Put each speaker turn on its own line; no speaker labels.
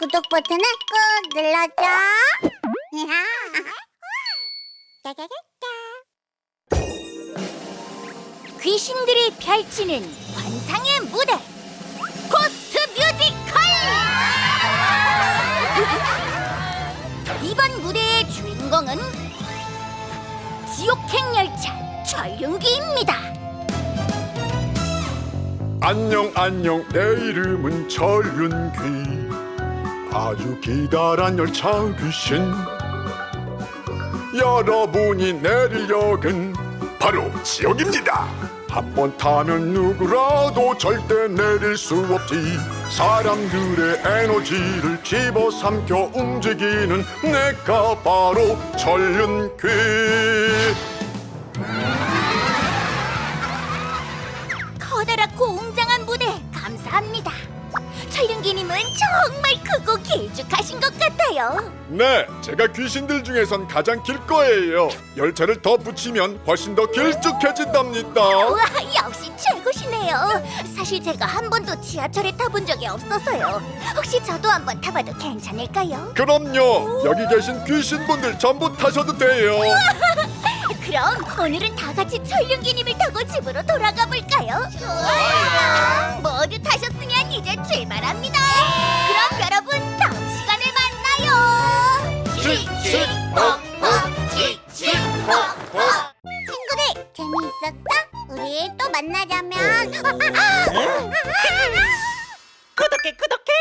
구독 버튼을 꾹 눌러줘.
귀신들이 펼치는 환상의 무대. 고스트 뮤지컬! 이번 무대의 주인공은 지옥행 열차 전륜기입니다.
안녕 안녕 내 이름은 전륜귀 아주 기다란 열차 귀신. 여러분이 내릴 역은 바로 지옥입니다. 한 번 타면 누구라도 절대 내릴 수 없지. 사람들의 에너지를 집어삼켜 움직이는 내가 바로 전륜귀.
커다랗고 웅장한 무대 감사합니다 전륜기님은 정말 크고 길쭉하신 것 같아요
네, 제가 귀신들 중에선 가장 길 거예요. 열차를 더 붙이면 훨씬 더 길쭉해진답니다.
우와 역시 최고시네요 사실 제가 한 번도 지하철에 타본 적이 없어서요 혹시 저도 한 번 타봐도 괜찮을까요?
그럼요, 여기 계신 귀신분들 전부 타셔도 돼요.
그럼 오늘은 다 같이 전륜기님을 타고 집으로 돌아가 볼까요? 좋아요
친구들 재미있었어? 우리 또 만나자면.
구독해 구독해